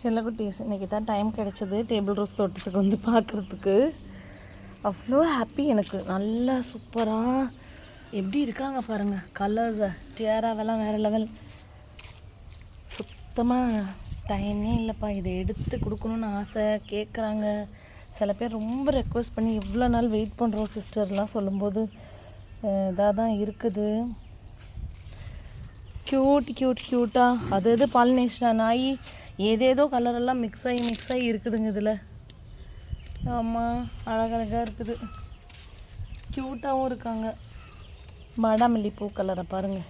செல்லக்குட்டீஸ் இன்றைக்கி தான் டைம் கிடச்சிது. டேபிள் ரோஸ் தோட்டத்துக்கு வந்து பார்க்குறதுக்கு அவ்வளோ ஹாப்பி எனக்கு. நல்லா சூப்பராக எப்படி இருக்காங்க பாருங்கள் கலர்ஸை டியாராவெல்லாம் வேறு லெவல் சுத்தமாக டைமே இல்லைப்பா. இதை எடுத்து கொடுக்கணுன்னு ஆசை. கேட்குறாங்க சில பேர் ரொம்ப ரெக்வஸ்ட் பண்ணி இவ்வளோ நாள் வெயிட் பண்ணுறோம் சிஸ்டர்லாம் சொல்லும்போது. இதாக தான் இருக்குது. க்யூட் க்யூட் க்யூட்டாக அது இது பாலினேஷன் நாய் ஏதேதோ கலரெல்லாம் மிக்ஸ் ஆகி மிக்ஸ் ஆகி இருக்குதுங்க இதில். ஆமாம் அழகழகாக இருக்குது. க்யூட்டாகவும் இருக்காங்க. வாடாமல்லி பூ கலரை பாருங்கள்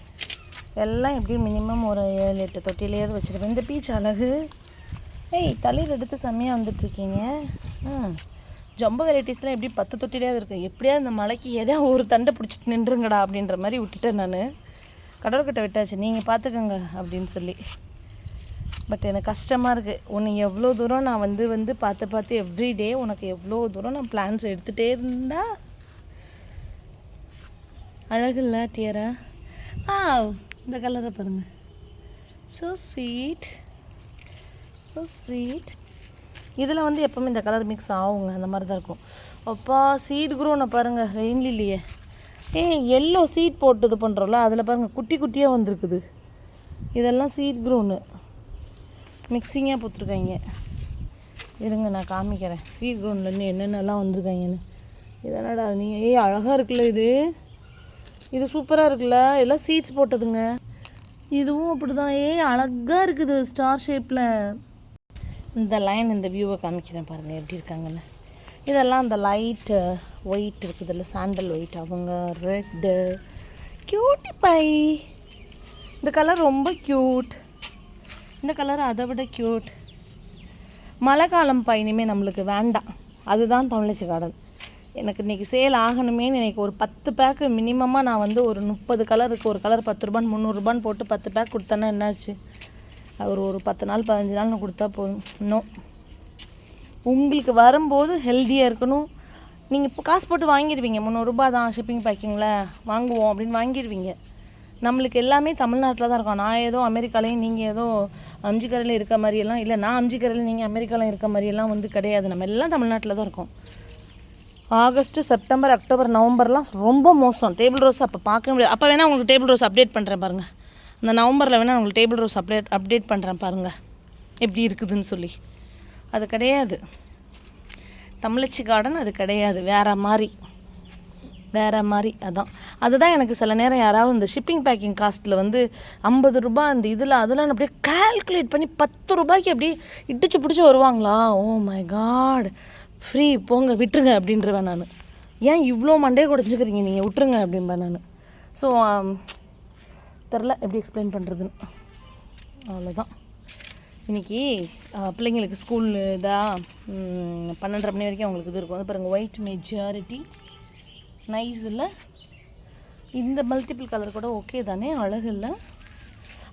எல்லாம் எப்படியும் மினிமம் ஒரு ஏழு எட்டு தொட்டிலேயாவது வச்சுருப்பேன். இந்த பீச் அழகு. ஏய் தலையில் எடுத்து செம்மையாக வந்துட்டுருக்கீங்க. ம் ஜம்போ வெரைட்டிஸ்லாம் எப்படி பத்து தொட்டிலேயாவது இருக்குது எப்படியா இந்த மலைக்கு எதையா ஒரு தண்டை பிடிச்சிட்டு நின்றுங்கடா அப்படின்ற மாதிரி விட்டுட்டேன் நான். கடவுள்கிட்ட விட்டாச்சு. நீங்கள் பார்த்துக்கோங்க அப்படின்னு சொல்லி. பட் எனக்கு கஷ்டமாக இருக்குது உன்னை எவ்வளோ தூரம் நான் வந்து வந்து பார்த்து பார்த்து எவ்ரிடே உனக்கு எவ்வளோ தூரம் நான் பிளான்ஸ் எடுத்துகிட்டே இருந்தா? அழகுல்ல டியரா ஆ இந்த கலரை பாருங்கள் ஸோ ஸ்வீட் ஸோ ஸ்வீட் இதில் வந்து எப்போவுமே இந்த கலர் மிக்ஸ் ஆகுங்க. அந்த மாதிரி தான் இருக்கும். அப்பா சீட் குரோனை பாருங்கள் ரெயின் லில்லியே ஏ எல்லோ சீட் போட்டு இது பண்ணுறோம்ல அதில் பாருங்கள் குட்டி குட்டியாக வந்திருக்குது. இதெல்லாம் சீட் குரோனு மிக்சிங்காக போட்டிருக்காங்க. இருங்க நான் காமிக்கிறேன். சீட் குரோன்லேருந்து என்னென்னலாம் வந்திருக்காங்கன்னு. இதனடா நீ ஏய் அழகாக இருக்குல்ல இது. இது சூப்பராக இருக்குல்ல. எல்லாம் சீட்ஸ் போட்டதுங்க. இதுவும் அப்படி தான் ஏய் அழகாக இருக்குது ஸ்டார் ஷேப்பில் இந்த லைன் இந்த வியூவை காமிக்கிறேன் பாருங்கள் எப்படி இருக்காங்கன்னு. இதெல்லாம் அந்த லைட்டு ஒயிட் இருக்குதுல்ல சாண்டல் ஒயிட் அவங்க ரெட்டு க்யூட்டி பை இந்த கலர் ரொம்ப க்யூட் இந்த கலர் அதை விட க்யூட் மழை காலம் பா இனிமேல் நம்மளுக்கு வேண்டாம். அதுதான் தமிழச்சி கார்டன். எனக்கு இன்றைக்கி சேல் ஆகணுமேன்னு எனக்கு ஒரு பத்து பேக்கு மினிமமாக நான் வந்து ஒரு முப்பது கலருக்கு ஒரு கலர் பத்து ரூபான்னு முந்நூறுரூபான்னு போட்டு பத்து பேக் கொடுத்தேன்னா என்னாச்சு? ஒரு ஒரு பத்து நாள் பதினஞ்சு நாள் நான் கொடுத்தா போதும். இன்னும் உங்களுக்கு வரும்போது ஹெல்த்தியாக இருக்கணும். நீங்கள் இப்போ காசு போட்டு வாங்கிடுவீங்க. முந்நூறுரூபா தான் ஷிப்பிங் பேக்கிங்கில் வாங்குவோம் அப்படின்னு வாங்கிடுவீங்க. நம்மளுக்கு எல்லாமே தமிழ்நாட்டில் தான் இருக்கும். நான் ஏதோ அமெரிக்காலையும் நீங்கள் ஏதோ அம்ஜிக்கரையில் இருக்க மாதிரியெல்லாம் இல்லை நான் அம்ஜிக்கரையில் நீங்கள் அமெரிக்காலையும் இருக்க மாதிரியெல்லாம் வந்து கிடையாது. நம்ம எல்லாம் தமிழ்நாட்டில் தான் இருக்கோம். ஆகஸ்ட்டு செப்டம்பர் அக்டோபர் நவம்பர்லாம் ரொம்ப மோசம். டேபிள் ரோஸ் அப்போ பார்க்க முடியாது. அப்போ வேணால் உங்களுக்கு டேபிள் ரோஸ் அப்டேட் பண்ணுறேன் பாருங்கள் அந்த நவம்பரில் வேணால் உங்களுக்கு டேபிள் ரோஸ் அப்டேட் அப்டேட் பண்ணுறேன் பாருங்கள் எப்படி இருக்குதுன்னு சொல்லி. அது கிடையாது. தமிழச்சி கார்டன் அது கிடையாது. வேறு மாதிரி. வேறு மாதிரி அதான். அதுதான் எனக்கு சில நேரம் யாராவது இந்த ஷிப்பிங் பேக்கிங் காஸ்ட்டில் வந்து ஐம்பது ரூபாய் அந்த இதில் அதெல்லாம் அப்படியே கால்குலேட் பண்ணி பத்து ரூபாய்க்கு அப்படியே இடிச்சு பிடிச்சி வருவாங்களா? ஓ மை காட் ஃப்ரீ போங்க விட்டுருங்க அப்படின்றவேன் நான். ஏன் இவ்வளோ மண்டே குடஞ்சிக்கிறீங்க? நீங்கள் விட்டுருங்க அப்படின்பேன் நான். ஸோ um, தெரில எப்படி எக்ஸ்பிளைன் பண்ணுறதுன்னு அவ்வளோதான் இன்றைக்கி பிள்ளைங்களுக்கு ஸ்கூல் இதாக பன்னெண்டரை மணி வரைக்கும் அவங்களுக்கு இது இருக்கும். அது பாருங்கள் ஒயிட் மெஜாரிட்டி நைஸ் இல்லை. இந்த மல்டிபிள் கலர் கூட ஓகே தானே அழகு இல்லை.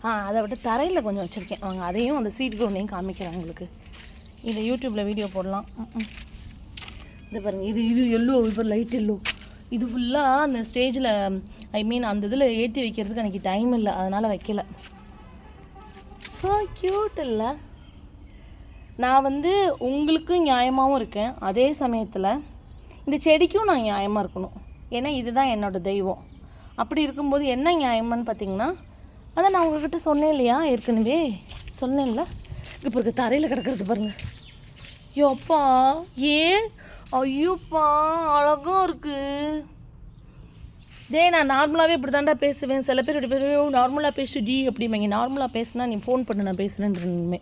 ஆ அதை விட்டு தரையில் கொஞ்சம் வச்சுருக்கேன். அவங்க அதையும் அந்த சீட் க்ரௌண்டையும் காமிக்கிறேன் உங்களுக்கு. இதை யூடியூப்பில் வீடியோ போடலாம். இது பாருங்கள் இது இது எல்லோ இப்போ லைட் எல்லோ இது ஃபுல்லாக அந்த ஸ்டேஜில் ஐ மீன் அந்த இதில் ஏற்றி வைக்கிறதுக்கு எனக்கு டைம் இல்லை. அதனால் வைக்கல. ஸோ க்யூட் இல்லை. நான் வந்து உங்களுக்கும் நியாயமாகவும் இருக்கேன். அதே சமயத்தில் இந்த செடிக்கும் நான் நியாயமாக இருக்கணும். ஏன்னா இதுதான் என்னோட தெய்வம். அப்படி இருக்கும்போது என்ன நியாயம்னு பார்த்தீங்கன்னா அதை நான் உங்ககிட்ட சொன்னேன் இல்லையா ஏற்கனவே? சொன்னேன்ல? இப்போ இருக்க தரையில் கிடக்கிறது பாருங்கள் யோப்பா ஏன்? ஐயோப்பா அழகா இருக்கு. டே நான் நார்மலாகவே இப்படி தாண்டா பேசுவேன். சில பேர் இப்படி பேசுவேன் நார்மலாக பேசுடி அப்படிம்பாங்க. நார்மலாக பேசுனா நீ ஃபோன் பண்ண நான் பேசுகிறேன்றமே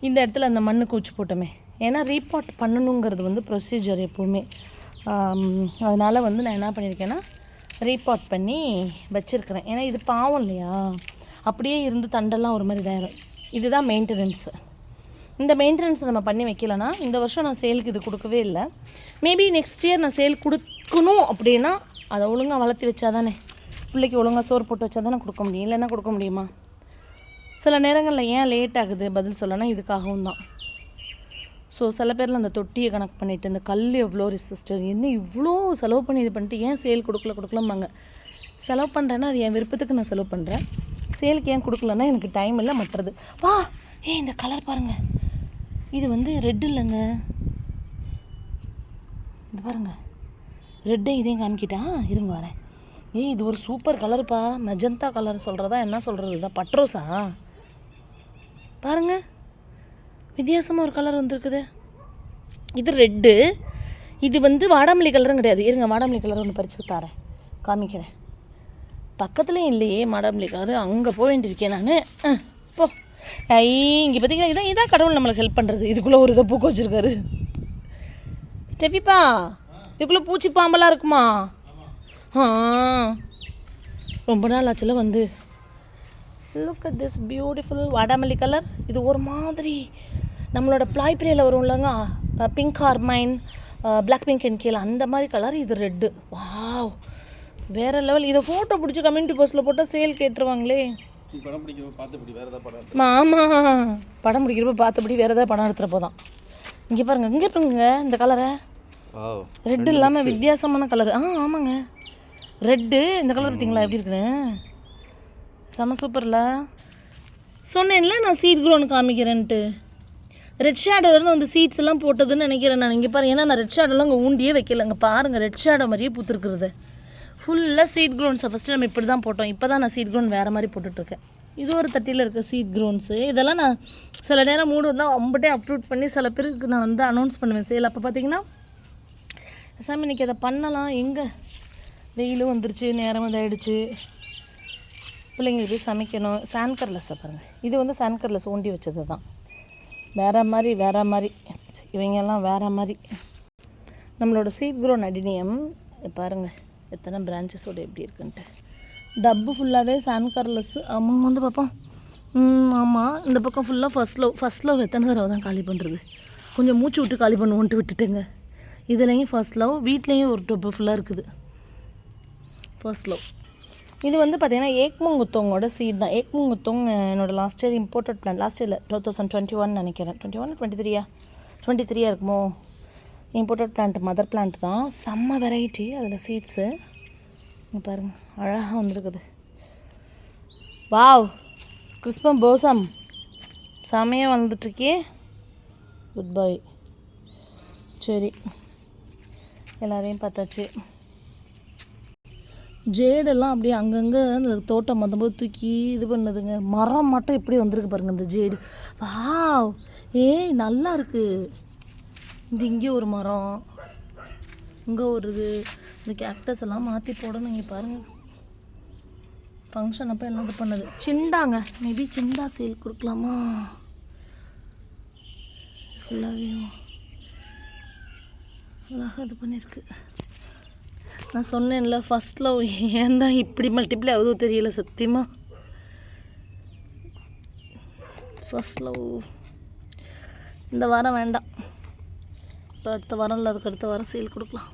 இந்த இடத்துல அந்த மண்ணு கூச்சி போட்டோமே. ஏன்னா ரீபார்ட் பண்ணணுங்கிறது வந்து ப்ரொசீஜர் எப்போவுமே. அதனால் வந்து நான் என்ன பண்ணியிருக்கேன்னா ரீபாட் பண்ணி வச்சுருக்கிறேன். ஏன்னா இது பாவம் இல்லையா? அப்படியே இருந்து தண்டெல்லாம் ஒரு மாதிரி இதாயிரும். இதுதான் மெயின்டெனன்ஸு இந்த மெயின்டெனன்ஸ் நம்ம பண்ணி வைக்கலனா இந்த வருஷம் நான் சேலுக்கு இது கொடுக்கவே இல்லை. மேபி நெக்ஸ்ட் இயர் நான் சேல் கொடுக்கணும் அப்படின்னா அதை ஒழுங்காக வளர்த்தி வச்சா தானே பிள்ளைக்கு ஒழுங்காக சோறு போட்டு வச்சா தானே கொடுக்க முடியும். இல்லைன்னா கொடுக்க முடியுமா? சில நேரங்களில் ஏன் லேட் ஆகுது? பதில் சொல்லனா இதுக்காகவும் தான். ஸோ சில பேரில் அந்த தொட்டியை கணக்கு பண்ணிவிட்டு இந்த கல் எவ்வளோ ரெசிஸ்டர் என்ன இவ்வளோ செலவு பண்ணி இது பண்ணிட்டு ஏன் சேல் கொடுக்கல கொடுக்கலம்பாங்க. செலவு பண்ணுறேன்னா அது என் விருப்பத்துக்கு நான் செலவு பண்ணுறேன் சேலுக்கு ஏன் கொடுக்கலன்னா எனக்கு டைம் இல்லை மற்றது. வா! ஏய் இந்த கலர் பாருங்கள் இது வந்து ரெட் இல்லைங்க. இது பாருங்க. ரெட்டை இதையும் காமிக்கிட்டா? இருங்க வரேன். ஏய் இது ஒரு சூப்பர் கலருப்பா மெஜந்தா கலர் சொல்கிறதா என்ன சொல்கிறது இதான் பட்ரோஸா? பாருங்க. வித்தியாசமாக ஒரு கலர் வந்திருக்குது. இது ரெட்டு இது வந்து வாடாமல்லி கலரும் கிடையாது. இருங்க வாடாமல்லி கலர் ஒன்று பறிச்சு தரேன். காமிக்கிறேன். பக்கத்துலேயும் இல்லையே வாடாமல்லி கலர் அங்கே போக வேண்டியிருக்கேன் நான். போ. ஐ இங்கே பார்த்தீங்கன்னா இதான் இதான் கடவுள் நம்மளுக்கு ஹெல்ப் பண்ணுறது இதுக்குள்ளே ஒரு இதை பூக்க வச்சுருக்காரு. ஸ்டெஃபிப்பா இதுக்குள்ளே பூச்சி பாம்பெல்லாம் இருக்குமா? ஆ ரொம்ப நாள் ஆச்சுல வந்து. லுக் அட் திஸ் பியூட்டிஃபுல் வாடாமல்லி கலர் இது ஒரு மாதிரி நம்மளோட ப்ளாய் பிளேயில் வரும் இல்லைங்க? பிங்க் ஹார்மைன் பிளாக் பிங்க் அண்ட் கீழே அந்த மாதிரி கலர் இது ரெட்டு வாவ் வேறு லெவல் இதை ஃபோட்டோ பிடிச்சி கம்யூனிட்டி போஸ்ட்டில் போட்டால் சேல் கேட்டுருவாங்களே. படம் பிடிக்க பார்த்துப்படி வேறு ஏதாவது படம் ஆமாம் படம் பிடிக்கிறப்ப பார்த்தபடி வேறு ஏதாவது படம் எடுத்துகிட்டு போதான். இங்கே பாருங்க. இங்கே இருக்குங்க இந்த கலரை ஓ ரெட் இல்லாமல் வித்தியாசமான கலர் ஆ ஆமாங்க. ரெட்டு இந்த கலர் பார்த்தீங்களா? எப்படி இருக்குன்னு? செம சூப்பரில் சொன்னேன்ல நான் சீட் க்ரோன் காமிக்கிறேன்ட்டு. ரெட் ஷேடோலேருந்து வந்து சீட்ஸ் எல்லாம் போட்டதுன்னு நினைக்கிறேன் நான். இங்கே பாருங்க ஏன்னா நான் ரெட் ஷேடோலாம் அங்கே ஊண்டியே வைக்கலங்க பாருங்கள் ரெட் ஷேடோ மாதிரியே பூத்துருக்குறது. ஃபுல்லாக சீட் க்ரோன்ஸை ஃபஸ்ட்டு நம்ம இப்படி தான் போட்டோம். இப்போ தான் நான் சீட் க்ரோன் வேறு மாதிரி போட்டுட்ருக்கேன். இது ஒரு தட்டியில் இருக்க சீட் க்ரோன்ஸு இதெல்லாம் நான் சில நேரம் மூடு வந்தால் அம்பட்டே அப்ரூட் பண்ணி சில பேருக்கு நான் வந்து அனௌன்ஸ் பண்ணுவேன். சேல் அப்போ பார்த்தீங்கன்னா சாமி இன்றைக்கி அதை பண்ணலாம். எங்கே? வெயிலும் வந்துருச்சு நேரம் ஆகிடுச்சு பிள்ளைங்களுக்கு போய் சமைக்கணும். சான்கர்லெஸ்ஸை பாருங்கள் இது வந்து சான்கர்லெஸ் ஊண்டி வச்சது தான் வேறு மாதிரி வேறு மாதிரி. இவங்கெல்லாம் வேறு மாதிரி. நம்மளோட சீட் க்ரோன் அடினியம் பாருங்கள் எத்தனை பிரான்ச்சஸோடு எப்படி இருக்குன்ட்டு. டப்பு ஃபுல்லாகவே சான்கர்லெஸ் அவங்க வந்து பார்ப்போம் ஆமாம் இந்த பக்கம் ஃபுல்லாக ஃபர்ஸ்ட் லவ் ஃபஸ்ட் லவ் எத்தனை தடவை தான் காலி பண்ணுறது கொஞ்சம் மூச்சு விட்டு காலி பண்ணுவோன்ட்டு விட்டுட்டுங்க. இதுலேயும் ஃபர்ஸ்ட் லவ் வீட்லேயும் ஒரு டப்பு ஃபுல்லாக இருக்குது. ஃபர்ஸ்ட் லவ் இது வந்து பார்த்தீங்கன்னா ஏக்முங்குத்தோங்கோட சீட் தான். ஏக்முங்குத்தோங் என்னோட last year imported plan last இயரில் டூ தௌசண்ட் டுவெண்ட்டி ஒன் நினைக்கிறேன். டுவெண்ட்டி ஒன் டுவெண்ட்டி த்ரீயா டுவெண்ட்டி த்ரீயாக இருக்குமோ? இம்போர்ட்டட் பிளான்ட் மதர் பிளான்ட் தான். செம்ம வெரைட்டி அதில் சீட்ஸு பாருங்கள் பாருங்க அழகாக வந்திருக்குது. வாவ் கிறிஸ்பம் போசம் செமையாக வந்துட்டுருக்கே குட் பை சரி எல்லாரையும் பார்த்தாச்சு. ஜேடெல்லாம் அப்படியே அங்கங்கே அந்த தோட்டம் வந்தபோது தூக்கி இது பண்ணுதுங்க. மரம் மட்டும் எப்படி வந்திருக்கு பாருங்க இந்த ஜேடு. வா ஏய் நல்லா இருக்கு. இது இங்கே ஒரு மரம் இங்கே ஒரு இது இந்த கேக்டஸ் எல்லாம் மாற்றி போடணும் இங்கே பாருங்கள் ஃபங்க்ஷன் அப்போ எல்லாம் இது பண்ணுது. சிண்டாங்க. மேபி சிண்டா சேல் கொடுக்கலாமா? ஃபுல்லாகவே அழகாக இது பண்ணியிருக்கு நான் சொன்னேன்ல ஃபர்ஸ்ட் லவ் ஏன் தான் இப்படி மல்டிப்ளை ஆகுதோ தெரியல சத்தியமாக ஃபர்ஸ்ட் லவ் இந்த வாரம் வேண்டாம். அடுத்த வாரம் இல்லை அதுக்கு அடுத்த வாரம் சேல் கொடுக்கலாம்.